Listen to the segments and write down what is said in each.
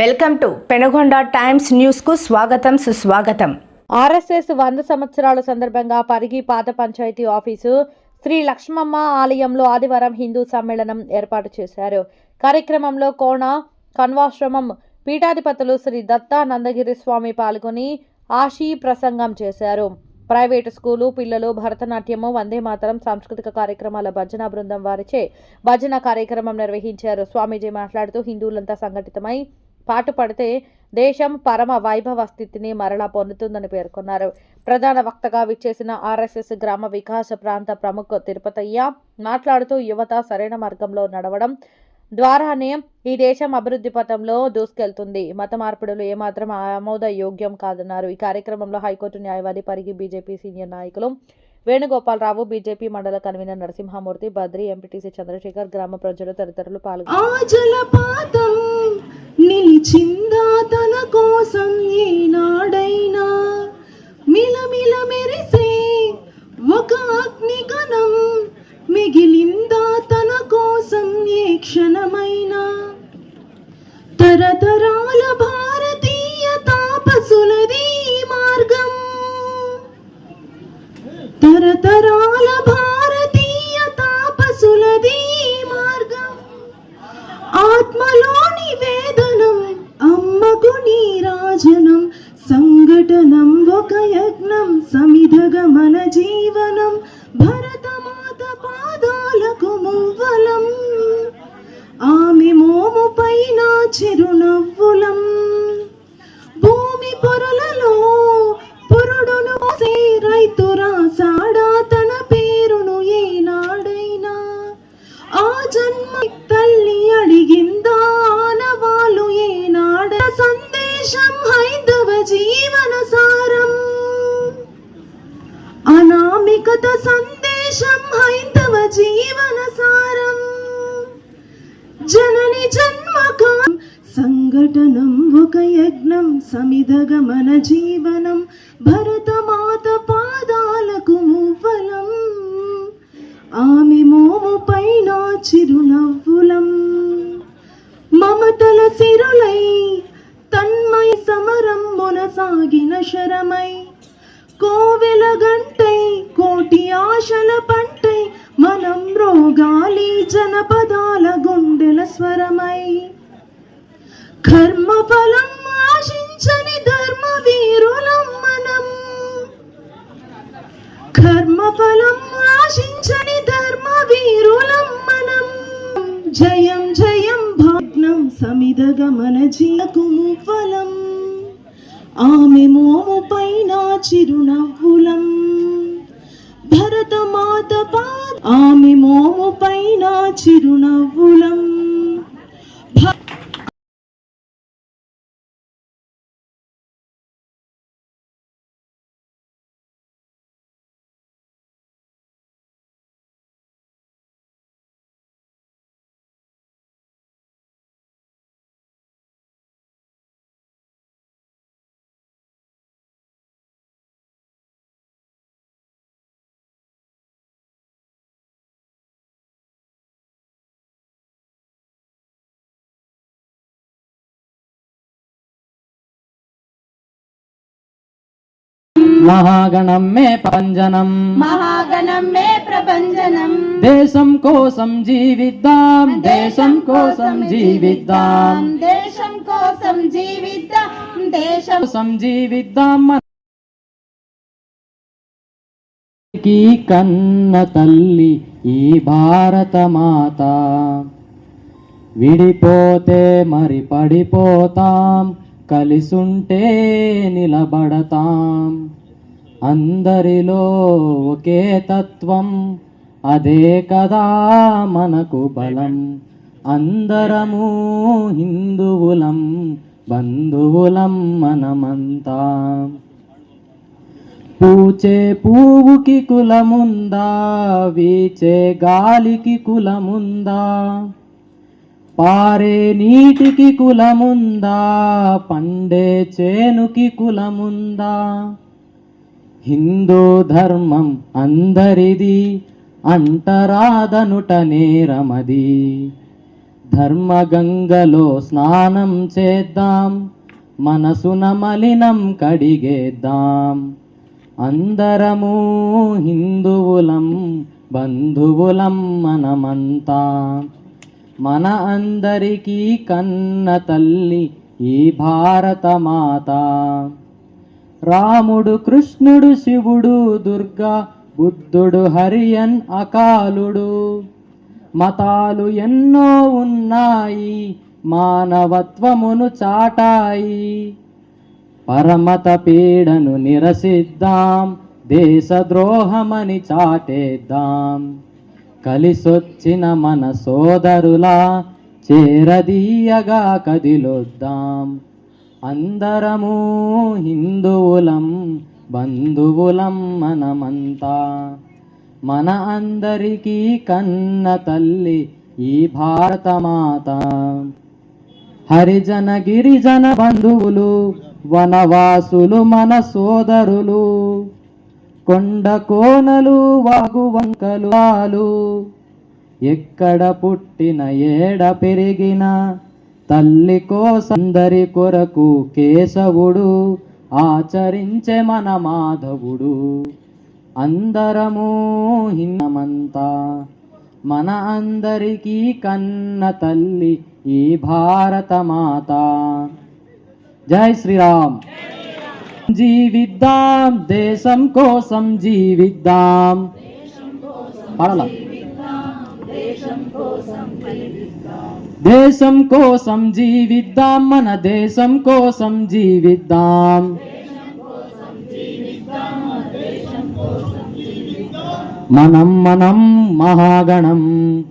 Welcome to Penagonda times న్యూస్కు స్వాగతం సుస్వాగతం. ఆర్ఎస్ఎస్ వంద సంవత్సరాల సందర్భంగా పరిగి పాత పంచాయతీ ఆఫీసు శ్రీ లక్ష్మమ్మ ఆలయంలో ఆదివారం హిందూ సమ్మేళనం ఏర్పాటు చేశారు. కార్యక్రమంలో కోణ కన్వాశ్రమం పీఠాధిపతులు శ్రీ దత్తా నందగిరి స్వామి పాల్గొని ఆశీ ప్రసంగం చేశారు. ప్రైవేటు స్కూలు పిల్లలు భరతనాట్యము వందే మాతరం సాంస్కృతిక కార్యక్రమాల భజన బృందం వారిచే భజన కార్యక్రమం నిర్వహించారు. స్వామీజీ మాట్లాడుతూ హిందువులంతా సంఘటితమై పాటుపడితే దేశం పరమ వైభవ స్థితిని మరలా పొందుతుందని పేర్కొన్నారు. ప్రధాన వక్తగా విచ్చేసిన ఆర్ఎస్ఎస్ గ్రామ వికాస ప్రాంత ప్రముఖ తిరుపతయ్య మాట్లాడుతూ యువత సరైన మార్గంలో నడవడం ద్వారానే ఈ దేశం అభివృద్ధి పథంలో దూసుకెళ్తుంది. మత మార్పిడులు ఏమాత్రం ఆమోద యోగ్యం కాదన్నారు. ఈ కార్యక్రమంలో హైకోర్టు న్యాయవాది పరిగి బీజేపీ సీనియర్ నాయకులు వేణుగోపాలరావు బీజేపీ మండల కన్వీనర్ నరసింహమూర్తి బద్రి ఎంపీటీసీ చంద్రశేఖర్ గ్రామ ప్రజలు తదితరులు పాల్గొన్నారు. జలపాతం నిలిచిందా తన కోసం ఏనాడైనా? మిలమిల మెరిసే ఒక అగ్నికణం మిగిలిందా తన కోసం ఏ క్షణమైనా? తరతరాల భారతీయ తాపసులది తరతరాల భారతీయ తాపసులది మార్గం. ఆత్మలోని వేదనం అమ్మకు నీరాజనం సంఘటనం ఒక యజ్ఞం సమిధగమ జన్మ తల్లి అడిగిందానవాలు ఏనాడ సందేశం హైందవ జీవన సారం అనామికత సందేశం హైందవ జీవన సారం జనని జన్మకం సంఘటనం ఒక యజ్ఞం సమిధగ మన జీవనం భరతమాత పాదాలకు మువ్వలం. ఆమె మో చిరునవ్వులం. మమతల సిరులై తన్మై సమరం మొనసాగిన శరమై. కోవెల గంటై కోటి ఆశల పంటై మనం రోగాలి జనపదాల గుండెల స్వరమై. కర్మఫలం ఆశించని ధర్మ వీరులం మనం. కర్మఫలం ఆశించని ధర్మ వీరులం జయం జయం భాగ్నం సమిదగ మన జీలకు మువ్వలం ఆమె మోము పైన చిరునవ్వులం. భరతమాత పా ఆమె మోము పైన చిరునవ్వులం. మహాగణం మే పంజనం మహాగణం మే ప్రభంజనం. దేశం కోసం జీవిద్దాం దేశం కోసం జీవిద్దాం. దేశం కోసం జీవిద్దాం దేశం కోసం జీవిద్దాం. కన్న తల్లి ఈ భారత మాత. విడిపోతే మరి పడిపోతాం కలిసుంటే నిలబడతాం. అందరిలో ఒకే తత్వం అదే కదా మనకు బలం. అందరము హిందువులం బంధువులం మనమంతా. పూచే పువ్వుకి కులముందా వీచే గాలికి కులముందా? పారే నీటికి కులముందా పండే చేనుకి కులముందా? హిందూ ధర్మం అందరిది అంటరాదనుట నేరమది. ధర్మగంగలో స్నానం చేద్దాం మనసున మలినం కడిగేద్దాం. అందరము హిందువులం బంధువులం మనమంతా. మన అందరికీ కన్న తల్లి ఈ భారత మాత రాముడు కృష్ణుడు శివుడు దుర్గా బుద్ధుడు హరియన్ అకాలుడు. మతాలు ఎన్నో ఉన్నాయి మానవత్వమును చాటాయి. పరమత పీడను నిరసిద్దాం దేశద్రోహమని చాటేద్దాం. కలిసొచ్చిన మన సోదరులా చేరదీయగా కదిలొద్దాం. అందరము హిందువులం బంధువులం మనమంతా. మన అందరికీ కన్న తల్లి ఈ భారతమాత. హరిజన గిరిజన బంధువులు వనవాసులు మన సోదరులు. కొండ కోనలు వాగు వంకలు ఆలు ఎక్కడ పుట్టిన ఏడ పెరిగిన తల్లి కోసందరి కొరకు కేశవుడు ఆచరించే మన మాధవుడు. అందరము హిన్నమంతా మన అందరికీ కన్న తల్లి ఈ భారత మాత జై శ్రీరామ్. జీవిద్దాం దేశం కోసం జీవిద్దాం. పాడాల. దేశం కోసం జీవిద్దాం మన దేశం కోసం జీవిద్దాం. మనం మనం మహాగణం.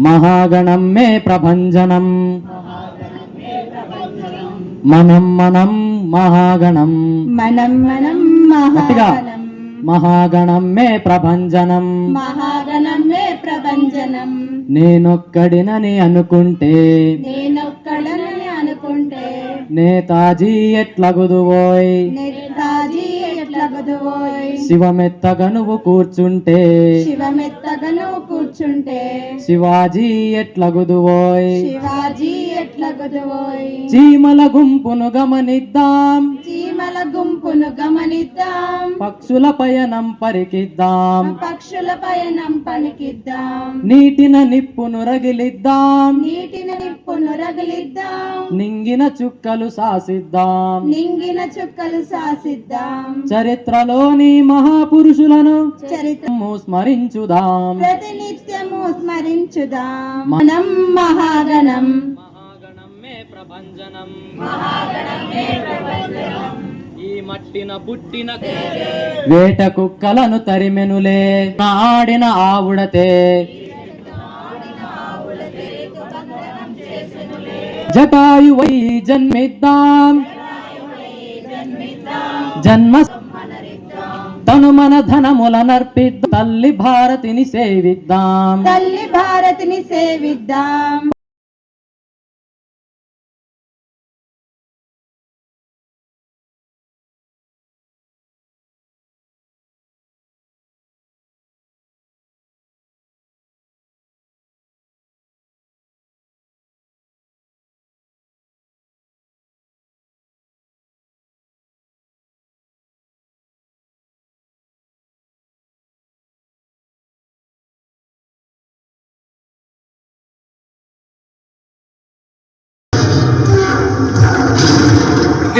మహాగణం మే ప్రభంజనం. మనం మనం మహాగణం. మనం మనం మహాగణం. మహాగణం మే ప్రభంజనం. మహాగణం మే ప్రభంజనం. నేనొక్కడినని అనుకుంటే. నేనొక్కడనని అనుకుంటే. నేతాజీ ఎట్లగుదువోయ్. నేతాజీ ఎట్లగదువోయ్. శివమెత్తగ నువ్వు కూర్చుంటే. శివమెత్తగా నువ్వు కూర్చుంటే శివాజీ ఎట్లగుదువోయ్ శివాజీ ఎట్లగదువోయ్? చీమల గుంపును గమనిద్దాం. చీమల గుంపును గమనిద్దాం. పక్షుల పయనం పరికిద్దాం. పక్షుల పయనం పలికిద్దాం. నీటిన నిప్పును రగిలిద్దాం. నీటిని నిప్పును రగిలిద్దాం. నింగిన చుక్కలు సాసిద్దాం. నింగిన చుక్కలు శాసిద్దాం చరిత్రలోని మహాపురుషులను చరిత్ర స్మరించుదాం. ప్రతినిత్యము స్మరించుదాం. మనం మహాగణం. ఈ మట్టిన వేట కుక్కలను తరిమెనులే. ఆడిన ఆవుడతే. జటాయువై జన్మిద్దాం. జన్మ తను మన ధనముల నర్పిద్దాం. తల్లి భారతిని సేవిద్దాం. తల్లి భారతిని సేవిద్దాం.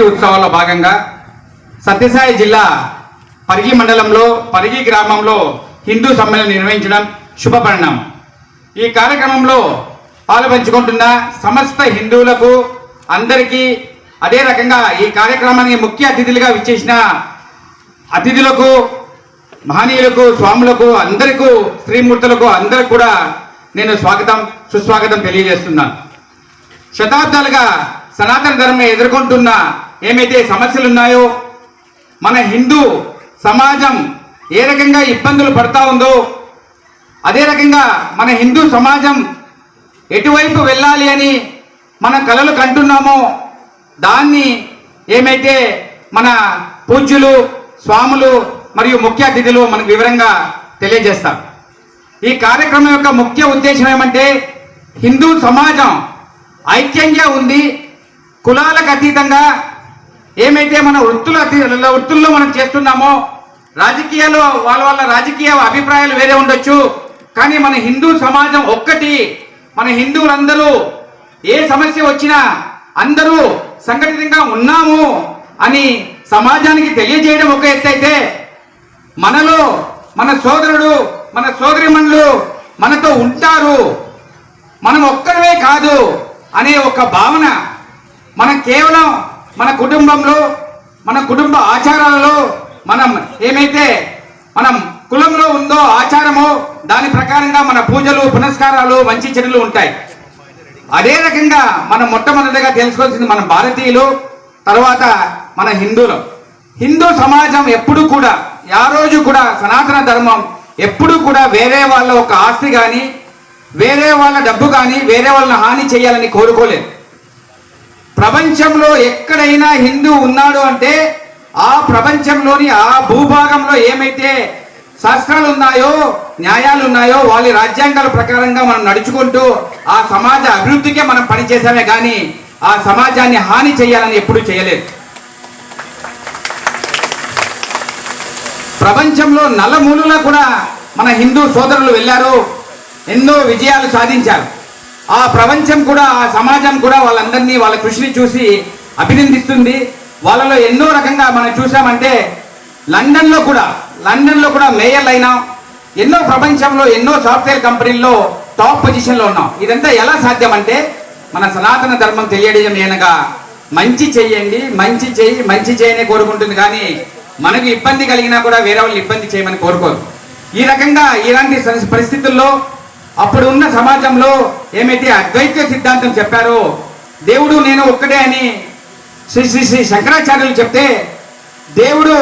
జయంతి ఉత్సవాల్లో భాగంగా సత్యసాయి జిల్లా పరిగి మండలంలో పరిగి గ్రామంలో హిందూ సమ్మేళనం నిర్వహించడం శుభపరిణామం. ఈ కార్యక్రమంలో పాలుపంచుకుంటున్న సమస్త హిందువులకు అందరికీ అదే రకంగా ఈ కార్యక్రమానికి ముఖ్య అతిథులుగా విచ్చేసిన అతిథులకు మహనీయులకు స్వాములకు అందరికీ శ్రీమూర్తులకు అందరికి కూడా నేను స్వాగతం సుస్వాగతం తెలియజేస్తున్నాను. శతాబ్దాలుగా సనాతన ధర్మం ఎదుర్కొంటున్న ఏమైతే సమస్యలు ఉన్నాయో మన హిందూ సమాజం ఏ రకంగా ఇబ్బందులు పడతా ఉందో అదే రకంగా మన హిందూ సమాజం ఎటువైపు వెళ్ళాలి అని మన కలలు కంటున్నామో దాన్ని ఏమైతే మన పూజ్యులు స్వాములు మరియు ముఖ్య అతిథులు మనకు వివరంగా తెలియజేస్తారు. ఈ కార్యక్రమం యొక్క ముఖ్య ఉద్దేశం ఏమంటే హిందూ సమాజం ఐక్యంగా ఉంది కులాలకు అతీతంగా ఏమైతే మన వృత్తుల వృత్తుల్లో మనం చేస్తున్నామో రాజకీయాల్లో వాళ్ళ వాళ్ళ రాజకీయ అభిప్రాయాలు వేరే ఉండొచ్చు. కానీ మన హిందూ సమాజం ఒక్కటి మన హిందువులందరూ ఏ సమస్య వచ్చినా అందరూ సంఘటితంగా ఉన్నాము అని సమాజానికి తెలియజేయడం ఒక ఎత్తైతే మనలో మన సోదరుడు మన సోదరిమణులు మనతో ఉంటారు. మనం ఒక్కడమే కాదు అనే ఒక భావన మనం కేవలం మన కుటుంబంలో మన కుటుంబ ఆచారాలలో మనం ఏమైతే మనం కులంలో ఉందో ఆచారమో దాని ప్రకారంగా మన పూజలు పునస్కారాలు మంచి చెడులు ఉంటాయి. అదే రకంగా మనం మొట్టమొదటిగా తెలుసుకోవాల్సింది మన భారతీయులు తర్వాత మన హిందువులు. హిందూ సమాజం ఎప్పుడు కూడా ఆ రోజు కూడా సనాతన ధర్మం ఎప్పుడు కూడా వేరే వాళ్ళ ఒక ఆస్తి కానీ వేరే వాళ్ళ డబ్బు కానీ వేరే వాళ్ళని హాని చేయాలని కోరుకోలేదు. ప్రపంచంలో ఎక్కడైనా హిందూ ఉన్నాడు అంటే ఆ ప్రపంచంలోని ఆ భూభాగంలో ఏమైతే శాస్త్రాలు ఉన్నాయో న్యాయాలు ఉన్నాయో వాళ్ళ రాజ్యాంగాల ప్రకారంగా మనం నడుచుకుంటూ ఆ సమాజ అభివృద్ధికే మనం పనిచేసామే కానీ ఆ సమాజాన్ని హాని చేయాలని ఎప్పుడూ చేయలేదు. ప్రపంచంలో నలమూలలా కూడా మన హిందూ సోదరులు వెళ్ళారు ఎన్నో విజయాలు సాధించారు. ఆ ప్రపంచం కూడా ఆ సమాజం కూడా వాళ్ళందరినీ వాళ్ళ కృషిని చూసి అభినందిస్తుంది. వాళ్ళలో ఎన్నో రకంగా మనం చూసామంటే లండన్లో కూడా లండన్లో కూడా మేయర్లు అయినా ఎన్నో ప్రపంచంలో ఎన్నో సాఫ్ట్వేర్ కంపెనీల్లో టాప్ పొజిషన్లో ఉన్నాం. ఇదంతా ఎలా సాధ్యం అంటే మన సనాతన ధర్మం తెలియడం ఏనగా మంచి చెయ్యండి మంచి చెయ్యి మంచి చేయనే కోరుకుంటుంది కానీ మనకు ఇబ్బంది కలిగినా కూడా వేరే వాళ్ళు ఇబ్బంది చేయమని కోరుకోరు. ఈ రకంగా ఇలాంటి పరిస్థితుల్లో అప్పుడు ఉన్న సమాజంలో ఏమైతే అద్వైత సిద్ధాంతం చెప్పారో దేవుడు నేను ఒక్కడే అని శ్రీ శ్రీ శ్రీ శంకరాచార్యులు చెప్తే దేవుడు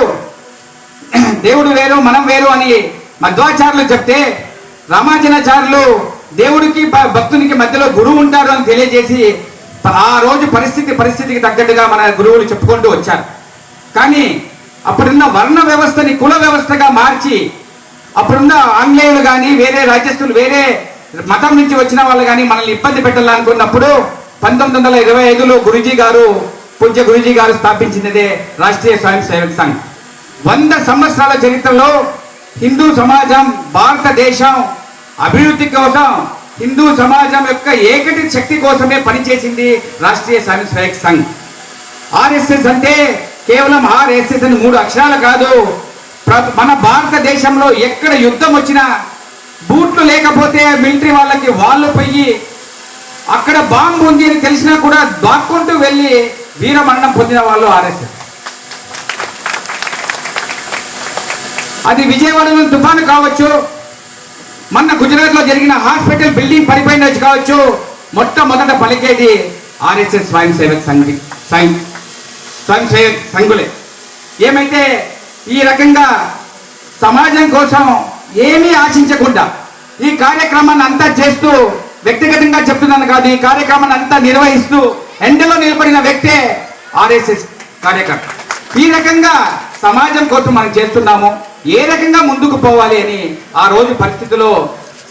దేవుడు వేరు మనం వేరు అని మధ్వాచార్యులు చెప్తే రామాజనాచార్యులు దేవుడికి భక్తునికి మధ్యలో గురువు ఉంటారు అని తెలియజేసి ఆ రోజు పరిస్థితి పరిస్థితికి తగ్గట్టుగా మన గురువులు చెప్పుకుంటూ వచ్చారు. కానీ అప్పుడున్న వర్ణ వ్యవస్థని కుల వ్యవస్థగా మార్చి అప్పుడున్న ఆంగ్లేయులు కానీ వేరే రాజ్యస్తులు వేరే మతం నుంచి వచ్చిన వాళ్ళు కానీ మనల్ని ఇబ్బంది పెట్టాలనుకున్నప్పుడు పంతొమ్మిది వందల ఇరవై ఐదులో గురుజీ గారు పూజ్య గురుజీ గారు స్థాపించినదే రాష్ట్రీయ స్వయం సేవక్ సంఘ్. వంద సంవత్సరాల చరిత్రలో హిందూ సమాజం భారతదేశం అభివృద్ధి కోసం హిందూ సమాజం యొక్క ఏకటి శక్తి కోసమే పనిచేసింది రాష్ట్రీయ స్వయం సేవక్ సంఘ్. ఆర్ఎస్ఎస్ అంటే కేవలం ఆర్ఎస్ఎస్ అని మూడు అక్షరాలు కాదు మన భారతదేశంలో ఎక్కడ యుద్ధం వచ్చినా బూట్లు లేకపోతే మిలిటరీ వాళ్ళకి వాళ్ళు పోయి అక్కడ బాంబు ఉంది అని తెలిసినా కూడా దాక్కుంటూ వెళ్ళి వీరమరణం పొందిన వాళ్ళు ఆర్ఎస్ఎస్ అది విజయవాడలో తుఫాను కావచ్చు. మొన్న గుజరాత్లో జరిగిన హాస్పిటల్ బిల్డింగ్ పడిపోయినది కావచ్చు. మొట్టమొదట పలికేది ఆర్ఎస్ఎస్ స్వయం సేవక్ సంఘి స్వయం స్వయం సేవక్ సంఘులే. ఏమైతే ఈ రకంగా సమాజం కోసం ఏమీ ఆశించకుండా ఈ కార్యక్రమాన్ని అంతా చేస్తూ వ్యక్తిగతంగా చెప్తున్నాను కాదు ఈ కార్యక్రమాన్ని అంతా నిర్వహిస్తూ ఎండలో నిలబడిన వ్యక్తే ఆర్ఎస్ఎస్ కార్యకర్త. ఈ రకంగా సమాజం కోసం మనం చేస్తున్నాము. ఏ రకంగా ముందుకు పోవాలి అని ఆ రోజు పరిస్థితిలో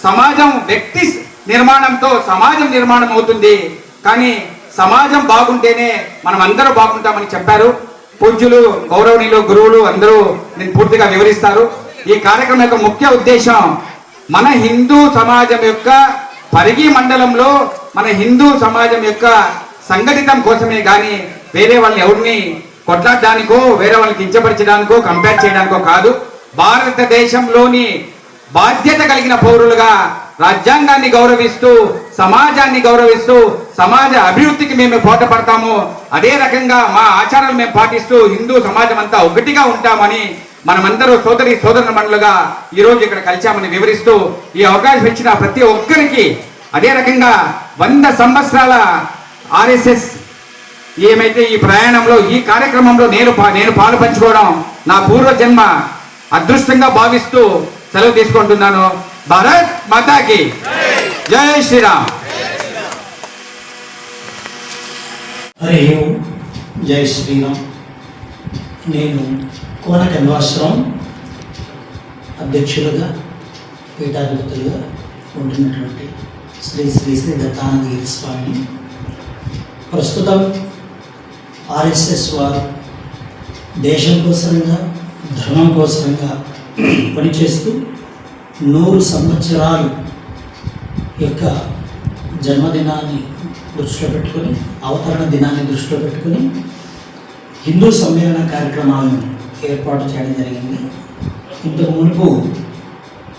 సమాజం వ్యక్తి నిర్మాణంతో సమాజం నిర్మాణం అవుతుంది. కానీ సమాజం బాగుంటేనే మనం అందరూ బాగుంటామని చెప్పారు. పూజ్యులు గౌరవనీయులు గురువులు అందరూ నేను పూర్తిగా వివరిస్తారు. ఈ కార్యక్రమం యొక్క ముఖ్య ఉద్దేశం మన హిందూ సమాజం యొక్క పరిగి మండలంలో మన హిందూ సమాజం యొక్క సంఘటితం కోసమే కానీ వేరే వాళ్ళని ఎవరిని కొట్లాడడానికో వేరే వాళ్ళని కించపరచడానికో కంపేర్ చేయడానికో కాదు. భారతదేశంలోని బాధ్యత కలిగిన పౌరులుగా రాజ్యాంగాన్ని గౌరవిస్తూ సమాజాన్ని గౌరవిస్తూ సమాజ అభివృద్ధికి మేము పోటపడతాము. అదే రకంగా మా ఆచారాలు మేము పాటిస్తూ హిందూ సమాజం అంతా ఒకటిగా ఉంటామని మనమందరూ సోదరి సోదరుల మండలుగా ఈరోజు ఇక్కడ కలిశామని వివరిస్తూ ఈ అవకాశం ఇచ్చిన ప్రతి ఒక్కరికి అదే రకంగా వంద సంవత్సరాల ఆర్ఎస్ఎస్ ఏమైతే ఈ ప్రయాణంలో ఈ కార్యక్రమంలో నేను పా- నేను పాలు పంచుకోవడం నా పూర్వ జన్మ అదృష్టంగా భావిస్తూ సెలవు తీసుకుంటున్నాను. భారత్ మాతాకి. జై శ్రీరామ్. హరి ఓం. జై శ్రీరామ్. నేను కోన కన్వాశ్రమం అధ్యక్షులుగా పీఠాధిపతులుగా ఉంటున్నటువంటి శ్రీ శ్రీ శ్రీ దత్తానందగిరి స్వామిని. ప్రస్తుతం ఆర్ఎస్ఎస్ వారు దేశం కోసంగా ధర్మం కోసంగా పనిచేస్తూ నూరు సంవత్సరాలు యొక్క జన్మదినాన్ని దృష్టిలో పెట్టుకొని అవతరణ దినాన్ని దృష్టిలో పెట్టుకొని హిందూ సమ్మేళన కార్యక్రమాలను ఏర్పాటు చేయడం జరిగింది. ఇంతకు మునుపు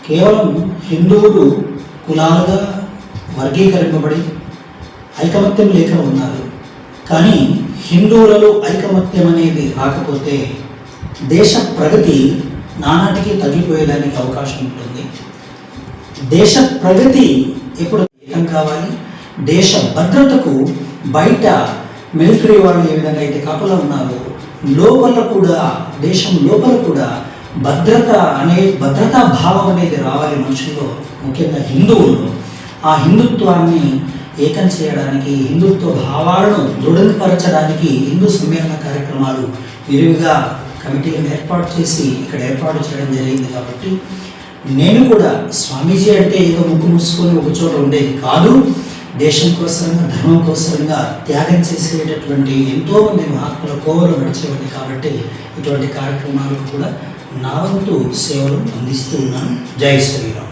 కేవలం హిందువులు కులాలుగా వర్గీకరింపబడి ఐకమత్యం లేక ఉన్నారు. కానీ హిందువులలో ఐకమత్యం అనేది రాకపోతే దేశ ప్రగతి నానాటికి తగ్గిపోయేదానికి అవకాశం ఉంటుంది. దేశ ప్రగతి ఎప్పుడు ఏకం కావాలి? దేశ భద్రతకు బయట మిలిటరీ వాళ్ళు ఏ విధంగా అయితే కాపలా ఉన్నారో లోపల కూడా దేశం లోపల కూడా భద్రత అనే భద్రతా భావం అనేది రావాలి మనుషుల్లో ముఖ్యంగా హిందువుల్లో. ఆ హిందుత్వాన్ని ఏకం చేయడానికి హిందుత్వ భావాలను దృఢపరచడానికి హిందూ సమ్మేళన కార్యక్రమాలు విరివిగా కమిటీలను ఏర్పాటు చేసి ఇక్కడ ఏర్పాటు చేయడం జరిగింది కాబట్టి నేను కూడా స్వామీజీ అంటే ఏదో ముక్కు మూసుకొని ఒక చోట ఉండేది కాదు. దేశం కోసంగా ధర్మం కోసంగా త్యాగం చేసేటటువంటి ఎంతో మంది మహాత్ముల కోవలు నడిచేవాడి కాబట్టి ఇటువంటి కార్యక్రమాలకు కూడా నా వంతు సేవలు అందిస్తూ ఉన్నాను. జై శ్రీరామ్.